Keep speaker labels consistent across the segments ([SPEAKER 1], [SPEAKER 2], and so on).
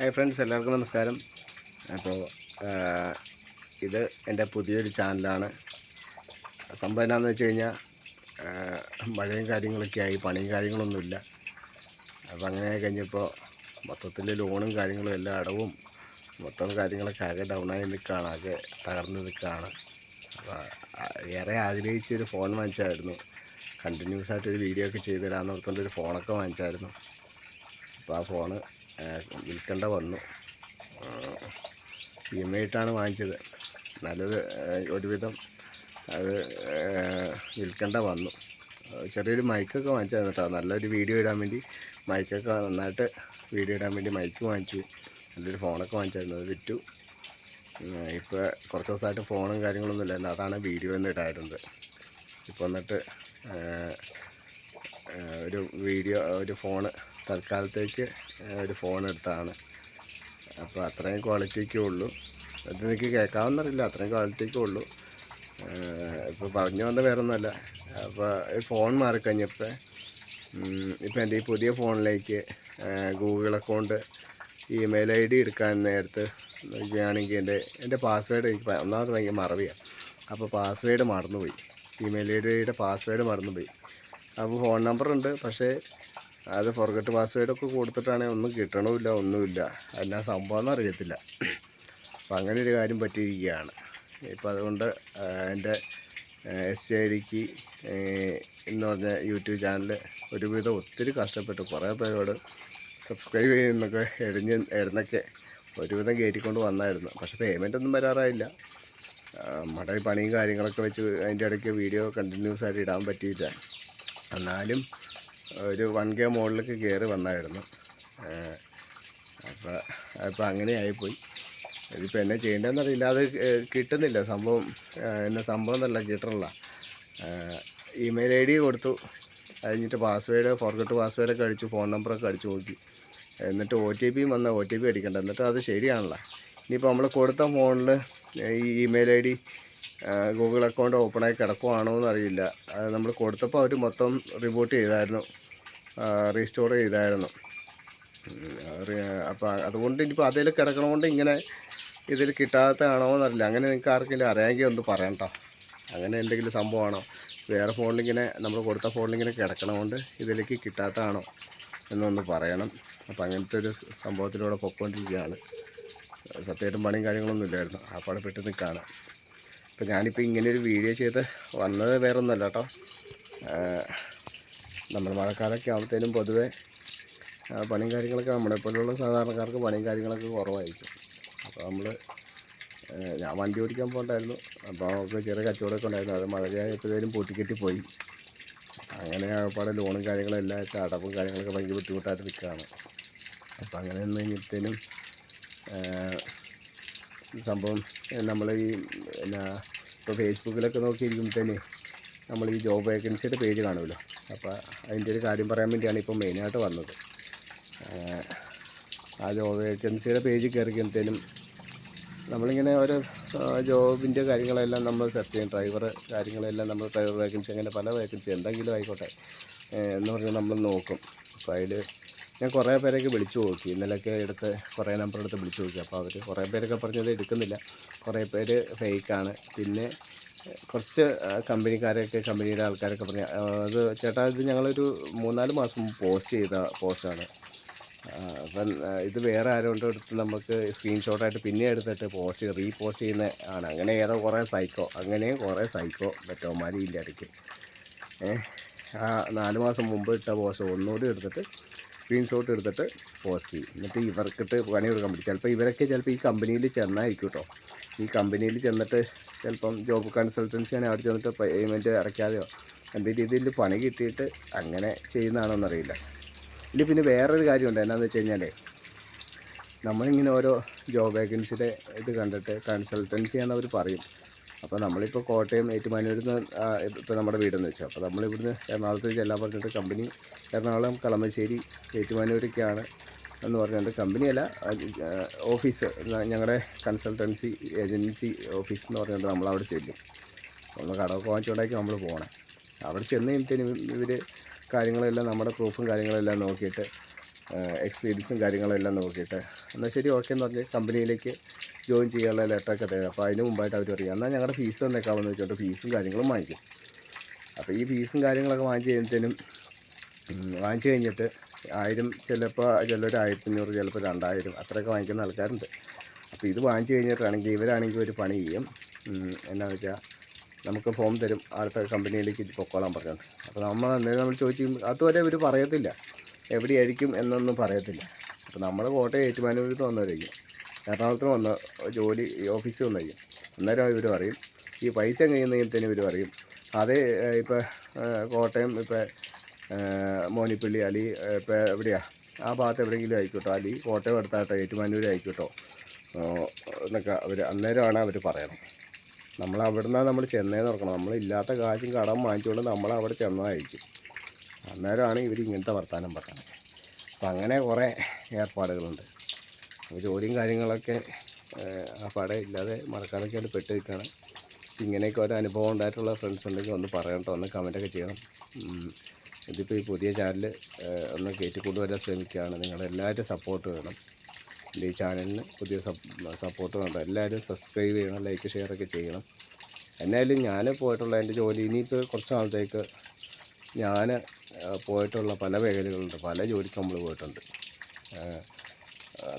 [SPEAKER 1] Hi friends എല്ലാവർക്കും നമസ്കാരം. അപ്പോൾ ഇത് എന്റെ പുതിയൊരു ചാനലാണ്. സംഭവം എന്താണെന്ന് വെച്ച് കഴിഞ്ഞാൽ മഴയും കാര്യങ്ങളൊക്കെ ആയി പണിയും കാര്യങ്ങളൊന്നുമില്ല. അപ്പോൾ അങ്ങനെ കഴിഞ്ഞപ്പോൾ മൊത്തത്തിൽ ലോണും കാര്യങ്ങളും എല്ലാ അടവും മൊത്തം കാര്യങ്ങളൊക്കെ ആകെ ഡൗണായി നിൽക്കുകയാണ് ആകെ തകർന്ന് നിൽക്കുകയാണ് അപ്പോൾ ഏറെ ആഗ്രഹിച്ചൊരു ഫോൺ വാങ്ങിച്ചായിരുന്നു. കണ്ടിന്യൂസ് ആയിട്ടൊരു വീഡിയോ ഒക്കെ ചെയ്ത് തരാമെന്ന് ഓർത്തുകൊണ്ടൊരു ഫോണൊക്കെ വാങ്ങിച്ചായിരുന്നു. അപ്പോൾ ആ ഫോണ് വിൽക്കേണ്ട വന്നു. ഇ എം ഐ ഇട്ടാണ് വാങ്ങിച്ചത്. നല്ലത് ഒരുവിധം അത് വിൽക്കേണ്ട വന്നു. ചെറിയൊരു മൈക്കൊക്കെ വാങ്ങിച്ചത് കേട്ടോ. നല്ലൊരു വീഡിയോ ഇടാൻ വേണ്ടി മൈക്കൊക്കെ നന്നായിട്ട് വീഡിയോ ഇടാൻ വേണ്ടി മൈക്ക് വാങ്ങിച്ചു. നല്ലൊരു ഫോണൊക്കെ വാങ്ങിച്ചായിരുന്നു. അത് വിറ്റു. ഇപ്പോൾ കുറച്ച് ദിവസമായിട്ട് ഫോണും കാര്യങ്ങളൊന്നും ഇല്ലായിരുന്നു. അതാണ് വീഡിയോ ഒന്നും ഇടായിരുന്നത് ഇപ്പോൾ എന്നിട്ട് ഒരു വീഡിയോ ഒരു ഫോണ് തൽക്കാലത്തേക്ക് ഒരു ഫോൺ എടുത്താണ്. അപ്പോൾ അത്രയും ക്വാളിറ്റിക്കേ ഉള്ളൂ. അത് എനിക്ക് കേൾക്കാവുന്നറിയില്ല അത്രയും ക്വാളിറ്റിക്കേ ഉള്ളൂ. ഇപ്പോൾ പറഞ്ഞു വന്ന വേറെ ഒന്നുമല്ല അപ്പോൾ ഈ ഫോൺ മാറിക്കഴിഞ്ഞപ്പോൾ ഇപ്പോൾ എന്റെ ഈ പുതിയ ഫോണിലേക്ക് Google account email I D എടുക്കാൻ നേരത്ത് നോക്കുകയാണെങ്കിൽ എന്റെ എന്റെ പാസ്വേഡ് എനിക്ക് ഒന്നാമത് ഭയങ്കര മറവിയാണ് അപ്പോൾ പാസ്വേഡ് മറന്നുപോയി. ഇമെയിൽ ഐ ഡിയുടെ പാസ്വേഡ് മറന്നുപോയി. അപ്പോൾ ഫോൺ നമ്പറുണ്ട് പക്ഷേ അത് ഫോർഗട്ട് പാസ്വേഡൊക്കെ കൊടുത്തിട്ടാണെങ്കിൽ ഒന്നും കിട്ടണമില്ല ഒന്നുമില്ല. എല്ലാം സംഭവം അറിയത്തില്ല. അപ്പം അങ്ങനെ ഒരു കാര്യം പറ്റിയിരിക്കുകയാണ്. ഇപ്പം അതുകൊണ്ട് എന്റെ എസ് സി ഐ ഡിക്ക് എന്ന് പറഞ്ഞ യൂട്യൂബ് ചാനൽ ഒരുവിധം ഒത്തിരി കഷ്ടപ്പെട്ട്. കുറേ പേരോട് സബ്സ്ക്രൈബ് ചെയ്യുന്നൊക്കെ എഴുഞ്ഞ് എഴുന്നൊക്കെ ഒരുവിധം കയറ്റിക്കൊണ്ട് വന്നായിരുന്നു. പക്ഷേ പേയ്മെന്റ് ഒന്നും വരാറായില്ല. നമ്മുടെ പണിയും കാര്യങ്ങളൊക്കെ വെച്ച് അതിന്റെ ഇടയ്ക്ക് വീഡിയോ കണ്ടിന്യൂസ് ആയിട്ട് ഇടാൻ പറ്റിയില്ല. എന്നാലും ഒരു വൺ കെ മുകളിലേക്ക് കയറി വന്നായിരുന്നു. അപ്പോൾ അപ്പോൾ അങ്ങനെ ആയിപ്പോയി ഇതിപ്പോൾ എന്നെ ചെയ്യേണ്ടതെന്നറിയില്ല അത് കിട്ടുന്നില്ല. സംഭവം എന്നെ സംഭവം എന്നല്ല കിട്ടണില്ല. ഇമെയിൽ ഐ ഡി കൊടുത്തു. കഴിഞ്ഞിട്ട് പാസ്വേഡ് ഫോർഗട്ട് പാസ്വേഡൊക്കെ അടിച്ചു ഫോൺ നമ്പറൊക്കെ അടിച്ചു നോക്കി. എന്നിട്ട് ഒ ടി പിയും വന്ന ഒ ടി പി അടിക്കണ്ട. എന്നിട്ട് അത് ശരിയാണല്ലോ. ഇനിയിപ്പോൾ നമ്മൾ കൊടുത്ത ഫോണിൽ ഈ email I D Google account ഓപ്പണായി കിടക്കുവാണോ എന്നറിയില്ല നമ്മൾ കൊടുത്തപ്പോൾ അവർ മൊത്തം റിപ്പോർട്ട് ചെയ്തായിരുന്നു. റീസ്റ്റോർ ചെയ്തായിരുന്നു. അപ്പോൾ അതുകൊണ്ട് ഇനിയിപ്പോൾ അതിൽ കിടക്കണതുകൊണ്ട് ഇങ്ങനെ ഇതിൽ കിട്ടാത്തതാണോ എന്നറിയില്ല. അങ്ങനെ നിങ്ങൾക്ക് ആർക്കെങ്കിലും അറിയാമെങ്കിൽ ഒന്ന് പറയണ്ട അങ്ങനെ എന്തെങ്കിലും സംഭവമാണോ? വേറെ ഫോണിലിങ്ങനെ നമ്മൾ കൊടുത്ത ഫോണിലിങ്ങനെ കിടക്കണതുകൊണ്ട് ഇതിലേക്ക് കിട്ടാത്തതാണോ എന്നൊന്ന് പറയണം. അപ്പോൾ അങ്ങനത്തെ ഒരു സംഭവത്തിലൂടെ പൊയ്ക്കൊണ്ടിരിക്കുകയാണ് സത്യമായിട്ടും പണിയും കാര്യങ്ങളൊന്നും ഇല്ലായിരുന്നു. ആ പാടെ പെട്ട് നിൽക്കുകയാണ് അപ്പോൾ ഞാനിപ്പോൾ ഇങ്ങനെ ഒരു വീഡിയോ ചെയ്ത് വന്നത് വേറെ ഒന്നുമല്ല കേട്ടോ നമ്മൾ മഴക്കാലമൊക്കെ ആകുമ്പോഴത്തേനും പൊതുവെ പണിയും കാര്യങ്ങളൊക്കെ നമ്മുടെ പോലുള്ള സാധാരണക്കാർക്ക് പണിയും കാര്യങ്ങളൊക്കെ കുറവായിരിക്കും. അപ്പോൾ നമ്മൾ ഞാൻ വണ്ടി ഓടിക്കാൻ പോകണ്ടായിരുന്നു. അപ്പോൾ അവർക്ക് ചെറിയ കച്ചവടമൊക്കെ ഉണ്ടായിരുന്നു. അത് മഴയായപ്പോഴേലും പൊട്ടിക്കെട്ടി പോയി. അങ്ങനെ ആകപ്പാടെ ലോണും കാര്യങ്ങളും എല്ലാം ആയിട്ട് അടവും കാര്യങ്ങളൊക്കെ ഭയങ്കര ബുദ്ധിമുട്ടായിട്ട് നിൽക്കുകയാണ്. അപ്പോൾ അങ്ങനെ നിന്ന് കഴിഞ്ഞപ്പോഴത്തേനും സംഭവം നമ്മൾ ഈ എന്നാ ഇപ്പോൾ ഫേസ്ബുക്കിലൊക്കെ തന്നെ നമ്മൾ ഈ ജോബ് വേക്കൻസിയുടെ പേജ് കാണുമല്ലോ. അപ്പോൾ അതിന്റെ ഒരു കാര്യം പറയാൻ വേണ്ടിയാണ് ഇപ്പോൾ മെയിനായിട്ട് വന്നത്. ആ ജോബ് ഏജൻസിയുടെ പേജ് കയറിക്കുമ്പോഴത്തേനും നമ്മളിങ്ങനെ ഓരോ ജോബിന്റെ കാര്യങ്ങളെല്ലാം നമ്മൾ സെർച്ച് ചെയ്യും. ഡ്രൈവർ കാര്യങ്ങളെല്ലാം നമ്മൾ ഡ്രൈവർ വേക്കൻസി അങ്ങനെ പല വേക്കൻസി എന്തെങ്കിലും ആയിക്കോട്ടെ എന്ന് പറഞ്ഞാൽ നമ്മൾ നോക്കും. അപ്പോൾ അതിൽ ഞാൻ കുറേ പേരൊക്കെ വിളിച്ചു നോക്കി. ഇന്നലെയൊക്കെ എടുത്ത് കുറേ നമ്പർ എടുത്ത് വിളിച്ചു നോക്കി. അപ്പോൾ അവർ കുറേ പേരൊക്കെ പറഞ്ഞത് എടുക്കുന്നില്ല. കുറേ പേര് ഫേക്കാണ് പിന്നെ കുറച്ച് കമ്പനിക്കാരൊക്കെ കമ്പനിയുടെ ആൾക്കാരൊക്കെ പറഞ്ഞു അത് ചേട്ടാ ഇത് ഞങ്ങളൊരു മൂന്നാൽ മാസം പോസ്റ്റ് ചെയ്ത പോസ്റ്റാണ്. അപ്പം ഇത് വേറെ ആരോണ്ട് എടുത്ത് നമുക്ക് സ്ക്രീൻഷോട്ടായിട്ട് പിന്നെ എടുത്തിട്ട് പോസ്റ്റ് റീപോസ്റ്റ് ചെയ്യുന്ന ആണ്. അങ്ങനെ ഏതോ കുറേ സൈക്കോ അങ്ങനെയും കുറേ സൈക്കോ മറ്റോമാരി ഇല്ല ഇടയ്ക്ക്. ആ നാല് മാസം മുമ്പ് ഇട്ട പോസ്റ്റ് ഒന്നുകൂടി എടുത്തിട്ട് സ്ക്രീൻഷോട്ട് എടുത്തിട്ട് പോസ്റ്റ് ചെയ്യും. എന്നിട്ട് ഇവർക്കിട്ട് പണി കൊടുക്കാൻ പറ്റും. ചിലപ്പോൾ ഇവരൊക്കെ ചിലപ്പോൾ ഈ കമ്പനിയിൽ ചെന്നായിരിക്കും കേട്ടോ ഈ കമ്പനിയിൽ ചെന്നിട്ട് ചിലപ്പം ജോബ് കൺസൾട്ടൻസി ആണ് അവിടെ ചെന്നിട്ട് പേയ്മെന്റ് അടയ്ക്കാതെയോ എന്ത് രീതിയിൽ പണി കിട്ടിയിട്ട് അങ്ങനെ ചെയ്യുന്നതാണോന്നറിയില്ല ഇനി പിന്നെ വേറൊരു കാര്യമുണ്ട് എന്നാന്ന് വെച്ച് കഴിഞ്ഞാൽ നമ്മളിങ്ങനെ ഓരോ ജോബ് വേക്കൻസിയുടെ ഇത് കണ്ടിട്ട് കൺസൾട്ടൻസി ആണെന്ന് അവർ പറയും. അപ്പോൾ നമ്മളിപ്പോൾ കോട്ടയം ഏറ്റുമാനൂരിൽ നിന്ന് ഇപ്പോൾ നമ്മുടെ വീടെന്ന് വെച്ചാൽ അപ്പോൾ നമ്മളിവിടുന്ന് എറണാകുളത്ത് ചെല്ലാൻ പറഞ്ഞിട്ട് കമ്പനി എറണാകുളം കളമശ്ശേരി ഏറ്റുമാനൂരൊക്കെയാണ് എന്ന് പറഞ്ഞാൽ കമ്പനിയല്ല ഓഫീസ് ഞങ്ങളുടെ കൺസൾട്ടൻസി ഏജൻസി ഓഫീസ് എന്ന് പറഞ്ഞിട്ട് നമ്മളവിടെ ചെല്ലും. നമ്മൾ കടമൊക്കെ കോച്ചോടേക്ക് നമ്മൾ പോകണം അവിടെ ചെന്ന് കഴിഞ്ഞിട്ട് ഇവർ കാര്യങ്ങളെല്ലാം നമ്മുടെ പ്രൂഫും കാര്യങ്ങളെല്ലാം നോക്കിയിട്ട് എക്സ്പീരിയൻസും കാര്യങ്ങളെല്ലാം നോക്കിയിട്ട് എന്നാൽ ശരി ഓക്കെ എന്ന് പറഞ്ഞ് കമ്പനിയിലേക്ക് ജോയിൻ ചെയ്യാനുള്ള ലെറ്ററൊക്കെ തരും. അപ്പോൾ അതിന് മുമ്പായിട്ട് അവർ പറയും എന്നാൽ ഞങ്ങളുടെ ഫീസ് തന്നേക്കാമെന്ന് വെച്ചോണ്ട് ഫീസും കാര്യങ്ങളും വാങ്ങിക്കും. അപ്പോൾ ഈ ഫീസും കാര്യങ്ങളൊക്കെ വാങ്ങിച്ച് വാങ്ങിച്ചു വാങ്ങിച്ച് കഴിഞ്ഞിട്ട് ആയിരം ചിലപ്പോൾ ചിലർ ആയിരത്തി അഞ്ഞൂറ് ചിലപ്പോൾ രണ്ടായിരം അത്രയൊക്കെ വാങ്ങിക്കുന്ന ആൾക്കാരുണ്ട്. അപ്പോൾ ഇത് വാങ്ങിച്ചു കഴിഞ്ഞിട്ടാണെങ്കിൽ ഇവരാണെങ്കിൽ ഒരു പണി ചെയ്യും. എന്നാന്ന് വെച്ചാൽ നമുക്ക് ഫോം തരും. അടുത്ത കമ്പനിയിലേക്ക് ഇത് പൊക്കോളാൻ പറഞ്ഞത് അപ്പോൾ നമ്മൾ അന്നേരം നമ്മൾ ചോദിക്കും അതുവരെ ഇവർ പറയത്തില്ല. എവിടെയായിരിക്കും എന്നൊന്നും പറയത്തില്ല. അപ്പോൾ നമ്മൾ കോട്ടയം ഏറ്റുമാനൂരിൽ വന്നവരായിരിക്കും. എറണാകുളത്ത് വന്ന ജോലി ഓഫീസിൽ വന്നായിരിക്കും അന്നേരം ഇവർ പറയും ഈ പൈസ കഴിയുന്നതിന് ഇവർ പറയും. അതേ ഇപ്പോൾ കോട്ടയം ഇപ്പോൾ മോനിപ്പള്ളി അലി ഇപ്പോൾ എവിടെയാ? ആ ഭാഗത്ത് എവിടെയെങ്കിലും ആയിക്കോട്ടോ അലി കോട്ടയം എടുത്താട്ടോ ഏറ്റുമാനൂർ ആയിക്കോട്ടോ. എന്നൊക്കെ അവർ അന്നേരമാണ് അവർ പറയണം. നമ്മൾ നിന്നാണ് നമ്മൾ ചെന്നൈ തുറക്കണം നമ്മളില്ലാത്ത കാശും കടം വാങ്ങിച്ചുകൊണ്ട് നമ്മൾ അവിടെ ചെന്നതായിരിക്കും അന്നേരമാണ് ഇവർ ഇങ്ങനത്തെ വർത്തമാനം പറയുന്നത് അപ്പം അങ്ങനെ കുറേ ഏർപ്പാടുകളുണ്ട്. ജോലിയും കാര്യങ്ങളൊക്കെ ആ പടം ഇല്ലാതെ മറക്കാനൊക്കെ ആയിട്ട് പെട്ട് നിൽക്കുകയാണ് ഇങ്ങനെയൊക്കെ ഒരു അനുഭവം ഉണ്ടായിട്ടുള്ള ഫ്രണ്ട്സ് ഉണ്ടെങ്കിൽ ഒന്ന് പറയട്ടോ ഒന്ന് കമന്റൊക്കെ ചെയ്യണം. ഇതിപ്പോൾ ഈ പുതിയ ചാനൽ ഒന്ന് കയറ്റിക്കൊണ്ടുവരാൻ ശ്രമിക്കുകയാണ്. നിങ്ങളെല്ലാവരും സപ്പോർട്ട് വേണം. എന്റെ ഈ ചാനലിന് പുതിയ സപ്പോർട്ട് വേണം. എല്ലാവരും സബ്സ്ക്രൈബ് ചെയ്യണം ലൈക്ക് ഷെയർ ഒക്കെ ചെയ്യണം. എന്നാലും ഞാൻ പോയിട്ടുള്ള എന്റെ ജോലി ഇനിയിപ്പോൾ കുറച്ച് നാളത്തേക്ക് ഞാൻ പോയിട്ടുള്ള പല മേഖലകളുണ്ട്. പല ജോലിക്ക് നമ്മൾ പോയിട്ടുണ്ട്.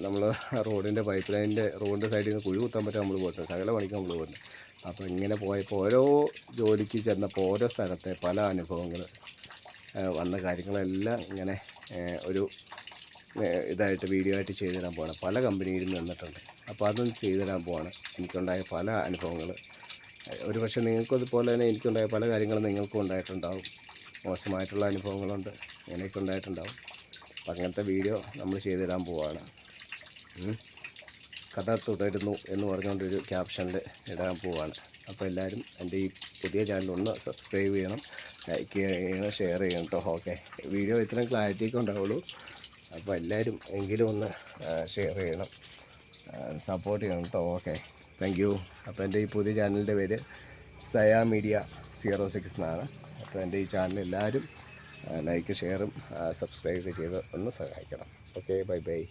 [SPEAKER 1] നമ്മൾ റോഡിന്റെ പൈപ്പ് ലൈനിന്റെ റോഡിന്റെ സൈഡിൽ നിന്ന് കുഴി കുത്താൻ പറ്റാൻ നമ്മൾ പോയിട്ടുണ്ട്. സകല പണിക്ക് നമ്മൾ പോയിട്ടുണ്ട്. അപ്പോൾ ഇങ്ങനെ പോയപ്പോൾ ഓരോ ജോലിക്ക് ചെന്നപ്പോൾ ഓരോ സ്ഥലത്തെ പല അനുഭവങ്ങൾ വന്ന കാര്യങ്ങളെല്ലാം ഇങ്ങനെ ഒരു ഇതായിട്ട് വീഡിയോ ആയിട്ട് ചെയ്തു തരാൻ പോവാണ്. പല കമ്പനിയിലും നിന്നിട്ടുണ്ട് അപ്പോൾ അതും ചെയ്തു തരാൻ പോവാണ്. എനിക്കുണ്ടായ പല അനുഭവങ്ങൾ ഒരു പക്ഷേ നിങ്ങൾക്കും അതുപോലെ തന്നെ എനിക്കുണ്ടായ പല കാര്യങ്ങളും നിങ്ങൾക്കും ഉണ്ടായിട്ടുണ്ടാവും. മോശമായിട്ടുള്ള അനുഭവങ്ങളുണ്ട്. ഇങ്ങനെയൊക്കെ ഉണ്ടായിട്ടുണ്ടാവും. അപ്പം അങ്ങനത്തെ വീഡിയോ നമ്മൾ ചെയ്തു തരാൻ പോവാണ്. കഥ തുടരുന്നു എന്ന് പറഞ്ഞുകൊണ്ടൊരു ക്യാപ്ഷനിൽ ഇടാൻ പോവാണ്. അപ്പോൾ എല്ലാവരും എന്റെ ഈ പുതിയ ചാനൽ ഒന്ന് സബ്സ്ക്രൈബ് ചെയ്യണം ലൈക്ക് ചെയ്യണം ഷെയർ ചെയ്യണം കേട്ടോ ഓക്കെ വീഡിയോ ഇത്രയും ക്ലാരിറ്റി ഒക്കെ ഉണ്ടാവുള്ളൂ. അപ്പോൾ എല്ലാവരും എങ്കിലും ഒന്ന് ഷെയർ ചെയ്യണം. സപ്പോർട്ട് ചെയ്യണം കേട്ടോ ഓക്കെ താങ്ക് യു അപ്പോൾ എന്റെ ഈ പുതിയ ചാനലിന്റെ പേര് സയാ മീഡിയ സീറോ സിക്സ് എന്നാണ്. അപ്പോൾ എന്റെ ഈ ചാനൽ എല്ലാവരും ലൈക്ക് ഷെയറും സബ്സ്ക്രൈബ് ചെയ്ത് ഒന്ന് സഹായിക്കണം. Okay bye bye